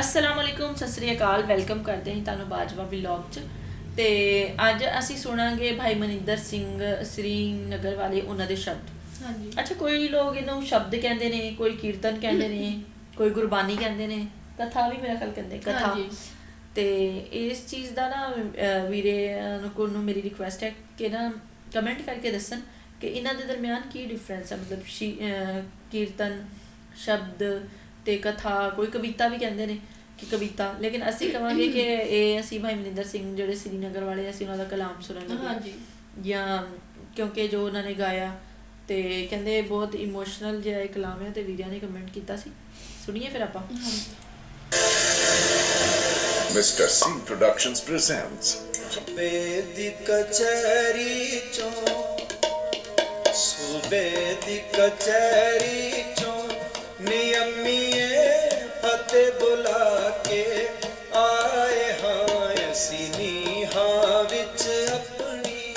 ਅਸਲਾਮ ਅਲੈਕੁਮ ਸਤਿ ਸ੍ਰੀ ਅਕਾਲ welcome ਕਰਦੇ ਹਾਂ ਤੁਹਾਨੂੰ ਬਾਜਵਾ ਵਲੌਗ 'ਚ। ਤੇ ਅੱਜ ਅਸੀਂ ਸੁਣਾਂਗੇ ਭਾਈ ਮਨਿੰਦਰ ਸਿੰਘ ਸ੍ਰੀਨਗਰ ਵਾਲੇ ਉਹਨਾਂ ਦੇ ਸ਼ਬਦ। ਹਾਂਜੀ। ਅੱਛਾ ਕੋਈ ਲੋਕ ਇਹਨੂੰ ਸ਼ਬਦ ਕਹਿੰਦੇ ਨੇ ਕੋਈ ਕੀਰਤਨ ਕਹਿੰਦੇ ਨੇ ਕੋਈ ਗੁਰਬਾਣੀ ਕਹਿੰਦੇ ਨੇ ਕਥਾ ਵੀ ਮੇਰਾ ਖਿਆਲ ਕਹਿੰਦੇ ਕਥਾ। ਹਾਂਜੀ। ਤੇ ਇਸ ਚੀਜ਼ ਦਾ ਨਾ ਵੀਰੇ ਕੋਲ ਨੂੰ ਮੇਰੀ ਰਿਕੁਐਸਟ ਹੈ ਕਿ ਨਾ ਕਮੈਂਟ ਕਰਕੇ ਦੱਸਣ ਕਿ ਇਹਨਾਂ ਦੇ ਦਰਮਿਆਨ ਕੀ ਡਿਫਰੈਂਸ ਹੈ? ਮਤਲਬ ਕੀਰਤਨ ਸ਼ਬਦ ਤੇ ਕਥਾ ਕੋਈ ਕਵਿਤਾ ਵੀ ਕਹਿੰਦੇ ਨੇ ਕਿ ਕਵਿਤਾ। ਲੇਕਿਨ ਅਸੀਂ ਕਹਾਂਗੇ ਕਿ ਇਹ ਅਸੀਂ ਭਾਈ ਮਨਿੰਦਰ ਸਿੰਘ ਜਿਹੜੇ ਸ੍ਰੀਨਗਰ ਵਾਲੇ ਅਸੀਂ ਉਹਨਾਂ ਦਾ ਕਲਾਮ ਸੁਣਨ ਲੱਗੇ। ਹਾਂਜੀ। ਜਾਂ ਕਿਉਂਕਿ ਜੋ ਉਹਨਾਂ ਨੇ ਗਾਇਆ ਤੇ ਕਹਿੰਦੇ ਬਹੁਤ ਇਮੋਸ਼ਨਲ ਜਿਹਾ ਇਹ ਕਲਾਮ ਹੈ ਤੇ ਵੀਰਿਆਂ ਨੇ ਕਮੈਂਟ ਕੀਤਾ ਸੀ। ਸੁਣੀਏ ਫਿਰ ਆਪਾਂ। Mr. C Productions presents ਸੂਬੇ ਦੀ ਕਚਹਿਰੀ ਚੋਂ ਸੂਬੇ ਦੀ ਕਚਹਿਰੀ ਚੋਂ ਨਿਯਮੀਏ ਫਤਿਹ ਬੁਲਾ ਕੇ ਆਏ ਹਾਂ ਅਸੀਂ ਨੀਹਾਂ ਵਿੱਚ ਆਪਣੀ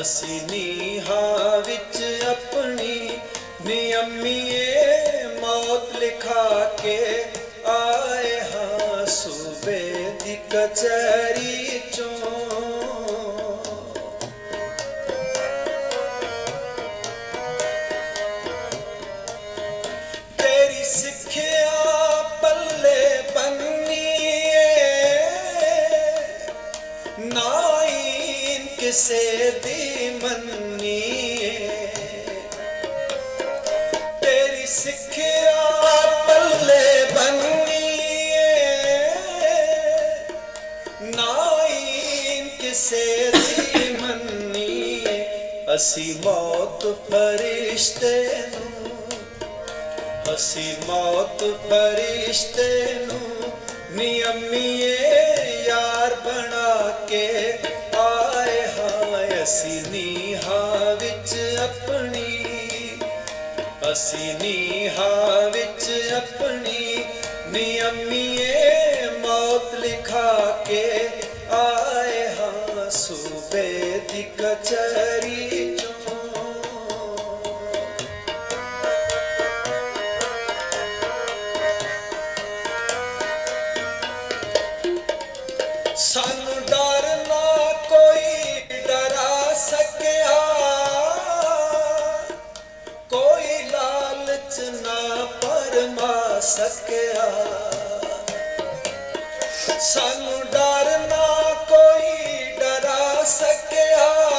ਅਸੀਂ ਨੀਹਾਂ ਵਿੱਚ ਆਪਣੀ ਨਿਯਮੀਏ ਮੌਤ ਲਿਖਾ ਕੇ ਆਏ ਹਾਂ ਸੂਬੇ ਦੀ ਕਚਹਿਰੀ ਅਸੀਂ ਮੌਤ ਫਰਿਸ਼ਤੇ ਨੂੰ, ਅਸੀਂ ਮੌਤ ਫਰਿਸ਼ਤੇ ਨੂੰ ਨਿਯਮੀਏ ਯਾਰ ਬਣਾ ਕੇ ਆਏ ਹਾਂ। ਅਸੀਂ ਨੀਹਾਂ ਵਿੱਚ ਆਪਣੀ, ਅਸੀਂ ਨੀਹਾਂ ਵਿੱਚ ਆਪਣੀ ਨਿਯਮੀਏ ਮੌਤ ਲਿਖਾ ਕੇ ਆਏ ਹਾਂ। ਸੂਬੇ ਦੀ ਕਚਹਿਰੀ ਸਾਨੂੰ ਡਰ ਨਾ ਕੋਈ ਡਰਾ ਸਕਿਆ। ਕੋਈ ਲਾਲਚ ਨਾ ਪਰਮਾ ਸਕਿਆ। ਸਾਨੂੰ ਡਰ ਨਾ ਕੋਈ ਡਰਾ ਸਕਿਆ।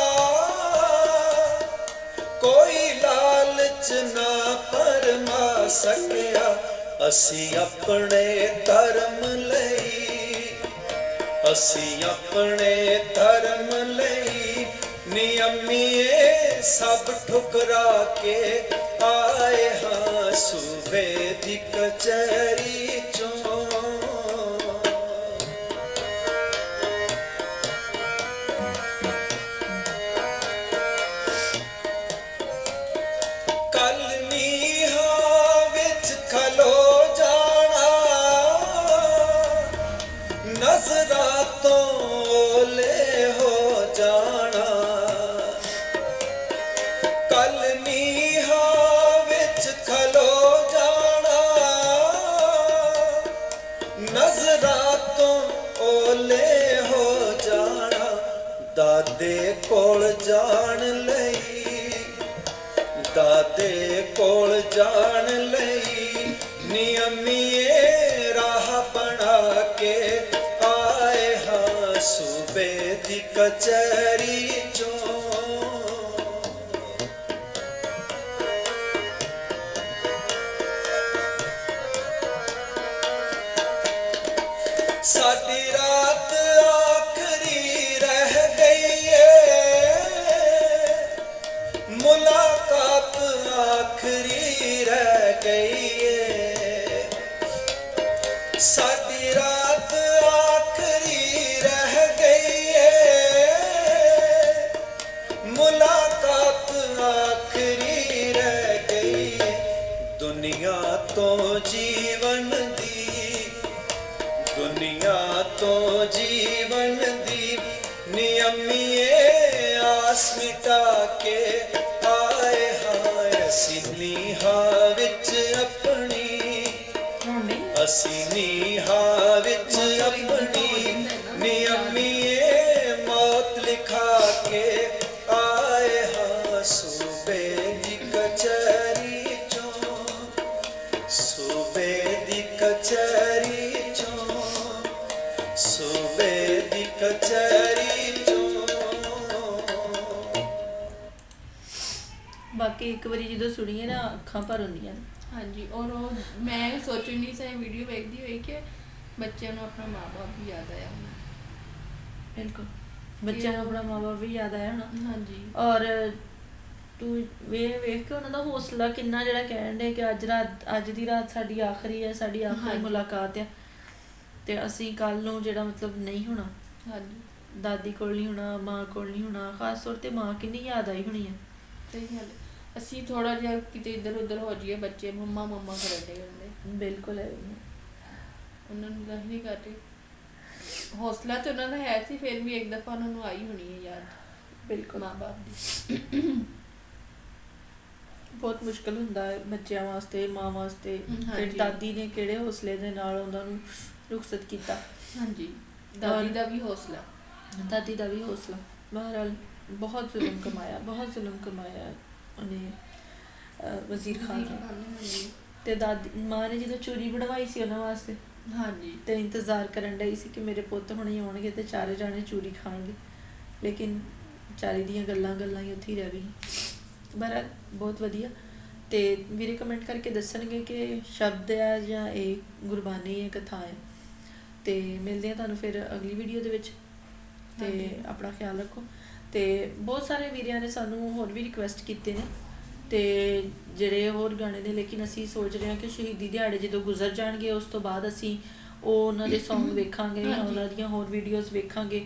ਕੋਈ ਲਾਲਚ ਨਾ ਪਰਮਾ ਸਕਿਆ। ਅਸੀਂ ਆਪਣੇ ਧਰਮ ਅਸੀਂ ਆਪਣੇ ਧਰਮ ਲਈ ਨਿਯਮੀਏ ਸਭ ਠੁਕਰਾ ਕੇ ਆਏ ਹਾਂ ਸੂਬੇ ਦੀ ਕਚਹਿਰੀ ਚੋਂ। ਨਜ਼ਰਾਂ ਤੋਂ ਓਲੇ ਹੋ ਜਾਣਾ, ਦਾਦੇ ਕੋਲ ਜਾਣ ਲਈ। ਦਾਦੇ ਕੋਲ ਜਾਣ ਲਈ ਨਿਯਮੀਏ ਰਾਹ ਬਣਾ ਕੇ ਆਏ ਹਾਂ ਸੂਬੇ ਦੀ ਕਚਹਿਰੀ। ਸਾਡੀ ਰਾਤ ਆਖਰੀ ਰਹਿ ਗਈ ਏ। ਮੁਲਾਕਾਤ ਆਖਰੀ ਰਹਿ ਗਈ ਏ। ਸਾਡੀ ਰਾਤ ਦੁਨੀਆ ਤੋਂ ਜੀਵਨ ਦੀ ਨਿਯਮੀਏ ਆਸ ਮਿਟਾ ਕੇ ਆਏ ਹਾਂ ਅਸੀਂ ਨੀਹਾਂ ਵਿੱਚ ਆਪਣੀ ਅਸੀਂ ਨੀਹਾਂ ਵਿੱਚ ਆਪਣੀ ਚੋਂ। ਬਾਕੀ ਇੱਕ ਵਾਰੀ ਜਦੋਂ ਸੁਣੀਏ ਨਾ ਅੱਖਾਂ ਭਰ ਹੁੰਦੀਆਂ ਨੇ। ਹਾਂਜੀ ਔਰ ਉਹ ਮੈਂ ਸੋਚਣ ਨਹੀਂ ਸੀ ਵੀਡੀਓ ਵੇਖਦੀ ਹੋਈ ਕਿ ਬੱਚਿਆਂ ਨੂੰ ਆਪਣਾ ਮਾਪੇ ਵੀ ਯਾਦ ਆਇਆ ਹੋਣਾ। ਬਿਲਕੁਲ। ਬੱਚਿਆਂ ਨੂੰ ਆਪਣਾ ਮਾਂ-ਬਾਪ ਵੀ ਯਾਦ ਆਇਆ ਹੋਣਾ। ਹਾਂਜੀ। ਔਰ ਤੂੰ ਵੇ ਵੇਖ ਕੇ ਉਹਨਾਂ ਦਾ ਹੌਸਲਾ ਕਿੰਨਾ ਜਿਹੜਾ ਕਹਿਣ ਦੇ ਕਿ ਅੱਜ ਰਾਤ ਅੱਜ ਦੀ ਰਾਤ ਸਾਡੀ ਆਖਰੀ ਹੈ ਸਾਡੀ ਆਖਰੀ ਹਾਂਜੀ। ਮੁਲਾਕਾਤ ਹੈ ਤੇ ਅਸੀਂ ਕੱਲ ਨੂੰ ਜਿਹੜਾ ਮਤਲਬ ਨਹੀਂ ਹੋਣਾ ਹਾਂਜੀ। ਦਾਦੀ ਕੋਲ ਨਹੀਂ ਹੋਣਾ ਮਾਂ ਕੋਲ ਨਹੀਂ ਹੋਣਾ ਖਾਸ ਤੌਰ ਤੇ ਮਾਂ ਕਿੰਨੀ ਯਾਦ ਆਈ ਹੋਣੀ ਹੈ ਸਹੀ ਗੱਲ। ਅਸੀਂ ਥੋੜਾ ਜਿਹਾ ਕਿਤੇ ਇੱਧਰ ਉੱਧਰ ਹੋ ਜਾਈਏ ਬੱਚੇ ਮੰਮਾ ਮੰਮਾ ਕਰਦੇ ਹੁੰਦੇ। ਬਿਲਕੁਲ ਹੈ ਉਹਨਾਂ ਨੂੰ ਨਹੀਂ ਕਰਦੇ। ਹੌਸਲਾ ਤੇ ਉਹਨਾਂ ਦਾ ਹੈ ਸੀ ਫਿਰ ਵੀ ਇੱਕ ਦਫਾ ਉਹਨਾਂ ਨੂੰ ਆਈ ਹੋਣੀ ਹੈ ਯਾਦ। ਬਿਲਕੁਲ। ਮਾਂ-ਬਾਪ ਦੀ। ਬਹੁਤ ਮੁਸ਼ਕਲ ਹੁੰਦਾ ਹੈ ਬੱਚਿਆਂ ਵਾਸਤੇ ਮਾਂ ਵਾਸਤੇ। ਫਿਰ। ਦਾਦੀ ਨੇ ਕਿਹੜੇ ਹੌਸਲੇ ਦੇ ਨਾਲ ਉਹਨਾਂ ਨੂੰ ਰੁਖਸਤ ਕੀਤਾ? ਹਾਂਜੀ। ਦਾਦੀ ਦਾ ਵੀ ਹੌਸਲਾ ਦਾਦੀ ਦਾ ਵੀ ਹੌਸਲਾ ਬਹਰਹਾਲ ਬਹੁਤ ਜ਼ੁਲਮ ਕਮਾਇਆ ਬਹੁਤ ਜ਼ੁਲਮ ਕਮਾਇਆ ਉਹਨੇ ਵਜ਼ੀਰ ਖਾਨ ਨੇ ਤੇ ਦਾਦੀ ਮਾਂ ਨੇ ਜਦੋਂ ਚੂਰੀ ਬਣਵਾਈ ਸੀ ਉਹਨਾਂ ਵਾਸਤੇ ਹਾਂਜੀ ਤੇ ਇੰਤਜ਼ਾਰ ਕਰਨ ਡਈ ਸੀ ਕਿ ਮੇਰੇ ਪੁੱਤ ਹੁਣੇ ਆਉਣਗੇ ਤੇ ਚਾਰੇ ਜਾਣੇ ਚੂਰੀ ਖਾਣਗੇ ਲੇਕਿਨ ਚਾਰੀ ਦੀਆਂ ਗੱਲਾਂ ਗੱਲਾਂ ਹੀ ਉੱਥੇ ਹੀ ਰਹਿ ਗਈ ਬਹਰਹਾਲ ਬਹੁਤ ਵਧੀਆ ਤੇ ਵੀਰੇ ਕਮੈਂਟ ਕਰਕੇ ਦੱਸਣਗੇ ਕਿ ਸ਼ਬਦ ਹੈ ਜਾਂ ਇਹ ਗੁਰਬਾਨੀ ਹੈ ਕਥਾ ਹੈ ਤੇ ਮਿਲਦੇ ਆ ਤੁਹਾਨੂੰ ਫਿਰ ਅਗਲੀ ਵੀਡੀਓ ਦੇ ਵਿੱਚ। ਤੇ। ਆਪਣਾ ਖਿਆਲ ਰੱਖੋ। ਤੇ ਬਹੁਤ ਸਾਰੇ ਵੀਰਿਆਂ ਨੇ ਸਾਨੂੰ ਹੋਰ ਵੀ ਰਿਕੁਐਸਟ ਕੀਤੇ ਨੇ। ਤੇ ਜਿਹੜੇ ਹੋਰ ਗਾਣੇ ਨੇ ਲੇਕਿਨ ਅਸੀਂ ਸੋਚ ਰਹੇ ਹਾਂ ਕਿ ਸ਼ਹੀਦੀ ਦਿਹਾੜੇ ਜਦੋਂ ਗੁਜ਼ਰ ਜਾਣਗੇ ਉਸ ਤੋਂ ਬਾਅਦ ਅਸੀਂ ਉਹ ਉਹਨਾਂ ਦੇ Song ਵੇਖਾਂਗੇ ਜਾਂ। ਉਹਨਾਂ ਦੀਆਂ ਹੋਰ ਵੀਡੀਓਜ਼ ਵੇਖਾਂਗੇ।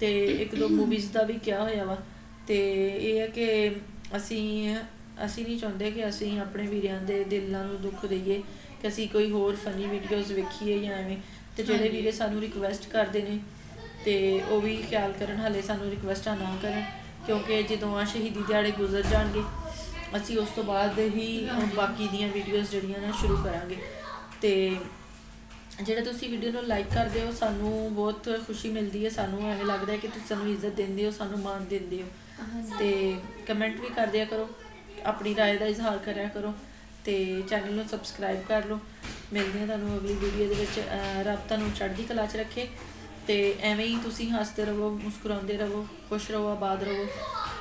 ਤੇ ਇੱਕ ਦੋ ਮੂਵੀਜ਼ ਦਾ ਵੀ ਕਿਹਾ ਹੋਇਆ ਵਾ। ਤੇ ਇਹ ਹੈ ਕਿ ਅਸੀਂ ਅਸੀਂ ਨਹੀਂ ਚਾਹੁੰਦੇ ਕਿ ਅਸੀਂ ਆਪਣੇ ਵੀਰਿਆਂ ਦੇ ਦਿਲਾਂ ਨੂੰ ਦੁੱਖ ਦਈਏ ਕਿ ਅਸੀਂ ਕੋਈ ਹੋਰ ਫਨੀ ਵੀਡੀਓਜ਼ ਵੇਖੀਏ ਜਾਂ ਐਵੇਂ। ਤੇ ਜਿਹੜੇ ਹਾਂਜੀ। ਵੀਰੇ ਸਾਨੂੰ ਰਿਕੁਐਸਟ ਕਰਦੇ ਨੇ ਤੇ ਉਹ ਵੀ ਖਿਆਲ ਕਰਨ ਹਲੇ ਸਾਨੂੰ ਰਿਕੁਐਸਟਾਂ ਨਾ ਕਰਨ ਕਿਉਂਕਿ ਜਦੋਂ ਆ ਸ਼ਹੀਦੀ ਦਿਹਾੜੇ ਗੁਜ਼ਰ ਜਾਣਗੇ ਅਸੀਂ ਉਸ ਤੋਂ ਬਾਅਦ ਹੀ ਬਾਕੀ ਦੀਆਂ ਵੀਡੀਓਜ਼ ਜਿਹੜੀਆਂ ਨੇ ਸ਼ੁਰੂ ਕਰਾਂਗੇ ਤੇ ਜਿਹੜਾ ਤੁਸੀਂ ਵੀਡੀਓ ਨੂੰ ਲਾਈਕ ਕਰਦੇ ਹੋ ਸਾਨੂੰ ਬਹੁਤ ਖੁਸ਼ੀ ਮਿਲਦੀ ਹੈ ਸਾਨੂੰ ਐਵੇਂ ਲੱਗਦਾ ਹੈ ਕਿ ਤੁਸੀਂ ਸਾਨੂੰ ਇੱਜ਼ਤ ਦਿੰਦੇ ਹੋ ਸਾਨੂੰ ਮਾਣ ਦਿੰਦੇ ਹੋ ਹਾਂਜੀ ਤੇ ਕਮੈਂਟ ਵੀ ਕਰ ਦਿਆ ਕਰੋ ਆਪਣੀ رائے ਦਾ ਇਜ਼ਹਾਰ ਕਰਿਆ ਕਰੋ ਤੇ ਚੈਨਲ ਨੂੰ ਸਬਸਕ੍ਰਾਈਬ ਕਰ ਲਓ ਮਿਲਦੇ ਹਾਂ ਤੁਹਾਨੂੰ ਅਗਲੀ ਵੀਡੀਓ ਦੇ ਵਿੱਚ ਰੱਬ ਤੁਹਾਨੂੰ ਚੜ੍ਹਦੀ ਕਲਾ 'ਚ ਰੱਖੇ ਤੇ ਐਵੇਂ ਹੀ ਤੁਸੀਂ ਹੱਸਦੇ ਰਹੋ, ਮੁਸਕਰਾਉਂਦੇ ਰਹੋ, ਖੁਸ਼ ਰਹੋ, ਆਬਾਦ ਰਹੋ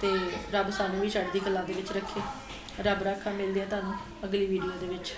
ਤੇ ਰੱਬ ਸਾਨੂੰ ਵੀ ਚੜ੍ਹਦੀ ਕਲਾ ਦੇ ਵਿੱਚ ਰੱਖੇ। ਰੱਬ ਰਾਖਾ ਮਿਲਦੇ ਹਾਂ ਤੁਹਾਨੂੰ ਅਗਲੀ ਵੀਡੀਓ ਦੇ ਵਿੱਚ।